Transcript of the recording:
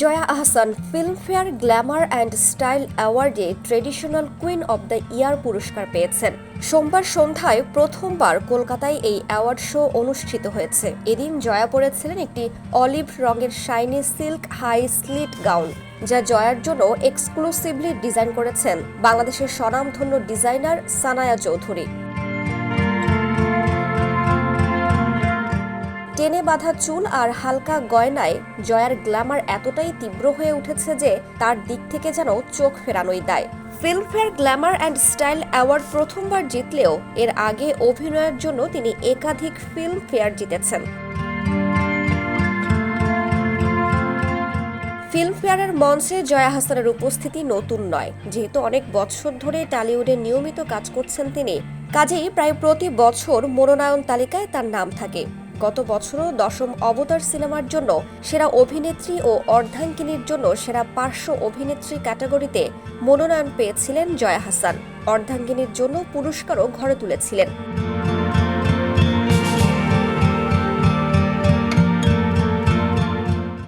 Joya Ahsan Filmfare, glamour and style অ্যাওয়ার্ডে traditional queen of the year পুরস্কার পেয়েছেন। সোমবার সন্ধ্যায় প্রথমবার কলকাতায় এই অ্যাওয়ার্ড শো অনুষ্ঠিত হয়েছে। এদিন জয়া পরেছিলেন একটি অলিভ রঙের shiny silk high slit gown, যা জয়ার জন্য এক্সক্লুসিভলি ডিজাইন করেছেন বাংলাদেশের স্বনামধন্য ডিজাইনার সানায়া চৌধুরী। টেনে বাঁধা চুল আর হালকা গয়নায় জয়ার গ্ল্যামার এতটাই তীব্র হয়ে উঠেছে যে তার দিক থেকে যেন চোখ ফেরানোই দায়। Filmfare glamour and style award প্রথমবার জিতলেও এর আগে অভিনয়ের জন্য তিনি একাধিক ফিল্মফেয়ার জিতেছেন। ফিল্মফেয়ারের মঞ্চে জয়া হাসানের উপস্থিতি নতুন নয়। যেহেতু অনেক বছর ধরে টালিউডে নিয়মিত কাজ করছেন তিনি, কাজেই প্রায় প্রতি বছর মনোনয়ন তালিকায় তার নাম থাকে। গত বছরও দশম অবতার সিনেমার জন্য সেরা অভিনেত্রী ও অর্ধাঙ্গিনীর জন্য সেরা পার্শ্ব অভিনেত্রী ক্যাটাগরিতে মনোনয়ন পেয়েছিলেন জয়া হাসান। অর্ধাঙ্গিনীর জন্য পুরস্কারও ঘরে তুলেছিলেন।